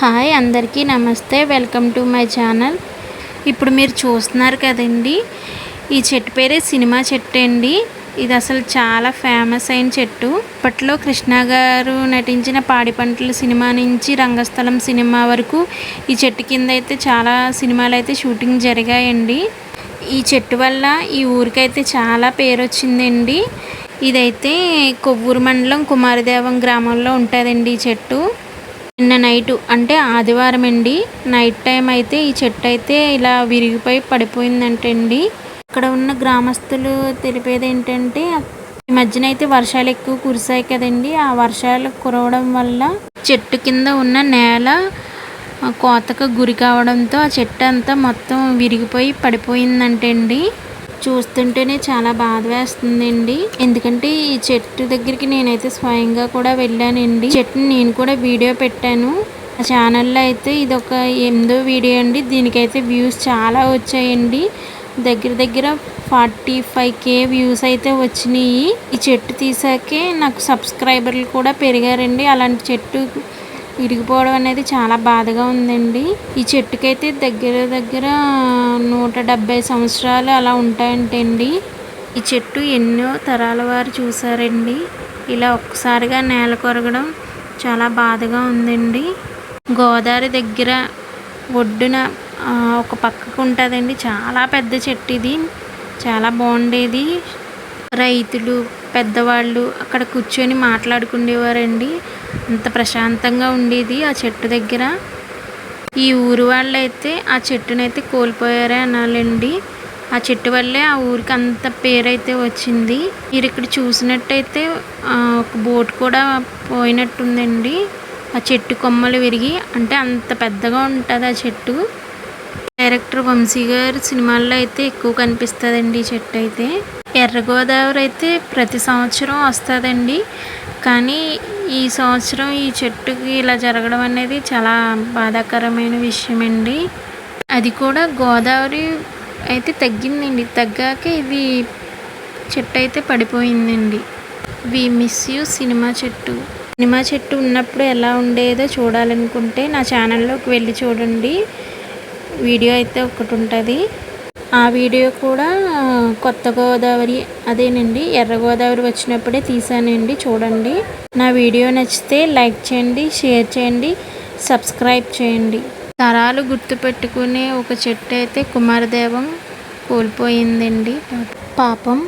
Hi అందరికీ నమస్తే welcome to my channel. ఇప్పుడు మీరు చూస్తున్నారు కదండి ఈ చెట్టు పేరే సినిమా చెట్టు అండి. ఇది అసలు చాలా ఫేమస్ అయిన చెట్టు. అప్పట్లో కృష్ణ గారు నటించిన పాడి పంటల సినిమా నుంచి రంగస్థలం సినిమా వరకు ఈ చెట్టు కింద అయితే చాలా సినిమాలు అయితే షూటింగ్ జరిగాయండి. ఈ చెట్టు వల్ల ఈ ఊరికైతే చాలా పేరు వచ్చిందండి. ఇదైతే కొవ్వూరు మండలం కుమారదేవం గ్రామంలో ఉంటుందండి ఈ చెట్టు. నిన్న నైటు అంటే ఆదివారం అండి. నైట్ టైం అయితే ఈ చెట్టు అయితే ఇలా విరిగిపోయి పడిపోయిందంటండి ఇక్కడ ఉన్న గ్రామస్తులు తెలిపేది ఏంటంటే ఈ మధ్యన అయితే వర్షాలు ఎక్కువ కురిసాయి కదండి. ఆ వర్షాలు కురవడం వల్ల చెట్టు కింద ఉన్న నేల కోతకు గురి కావడంతో ఆ చెట్టు అంతా మొత్తం విరిగిపోయి పడిపోయిందంటండి చూస్తుంటేనే చాలా బాధ వేస్తుందండి ఎందుకంటే ఈ చెట్టు దగ్గరికి నేనైతే స్వయంగా కూడా వెళ్ళానండి. చెట్టుని నేను కూడా వీడియో పెట్టాను. ఆ ఛానల్లో అయితే ఇది ఒక ఎనిమిదో వీడియో అండి. దీనికైతే వ్యూస్ చాలా వచ్చాయండి. దగ్గర దగ్గర ఫార్టీ ఫైవ్ కే వ్యూస్ అయితే వచ్చినాయి. ఈ చెట్టు తీసాకే నాకు సబ్స్క్రైబర్లు కూడా పెరిగారండి. అలాంటి చెట్టు విరిగిపోవడం అనేది చాలా బాధగా ఉందండి. ఈ చెట్టుకైతే దగ్గర దగ్గర నూట డెబ్బై సంవత్సరాలు అలా ఉంటాయంటండి. ఈ చెట్టు ఎన్నో తరాల వారు చూసారండి. ఇలా ఒక్కసారిగా నేల కొరగడం చాలా బాధగా ఉందండి. గోదావరి దగ్గర ఒడ్డున ఒక పక్కకు ఉంటుందండి. చాలా పెద్ద చెట్టు ఇది. చాలా బాగుండేది. రైతులు పెద్దవాళ్ళు అక్కడ కూర్చొని మాట్లాడుకునేవారండి అంత ప్రశాంతంగా ఉండేది ఆ చెట్టు దగ్గర. ఈ ఊరు వాళ్ళు అయితే ఆ చెట్టునైతే కోల్పోయారే అనాలండి. ఆ చెట్టు వల్లే ఆ ఊరికి అంత పేరైతే వచ్చింది. మీరు ఇక్కడ చూసినట్టయితే ఒక బోట్ కూడా పోయినట్టుందండి. ఆ చెట్టు కొమ్మలు విరిగి అంటే అంత పెద్దగా ఉంటుంది ఆ చెట్టు. డైరెక్టర్ వంశీ గారి సినిమాల్లో అయితే ఎక్కువ కనిపిస్తుందండి ఈ చెట్టు అయితే. ఎర్రగోదావరి అయితే ప్రతి సంవత్సరం వస్తుందండి. కానీ ఈ సంవత్సరం ఈ చెట్టుకి ఇలా జరగడం అనేది చాలా బాధాకరమైన విషయం అండి అది కూడా గోదావరి అయితే తగ్గిందండి. తగ్గాక ఇది చెట్టు అయితే పడిపోయిందండి. వి మిస్ యూ సినిమా చెట్టు. సినిమా చెట్టు ఉన్నప్పుడు ఎలా ఉండేదో చూడాలనుకుంటే నా ఛానల్లోకి వెళ్ళి చూడండి. వీడియో అయితే ఒకటి ఉంటుంది. ఆ వీడియో కూడా కొత్త గోదావరి అదేనండి ఎర్ర గోదావరి వచ్చినప్పుడే తీసానండి చూడండి. నా వీడియో నచ్చితే లైక్ చేయండి షేర్ చేయండి సబ్స్క్రైబ్ చేయండి. తరాలు గుర్తుపెట్టుకునే ఒక చెట్టు అయితే కుమారదేవం కోల్పోయిందండి. పాపం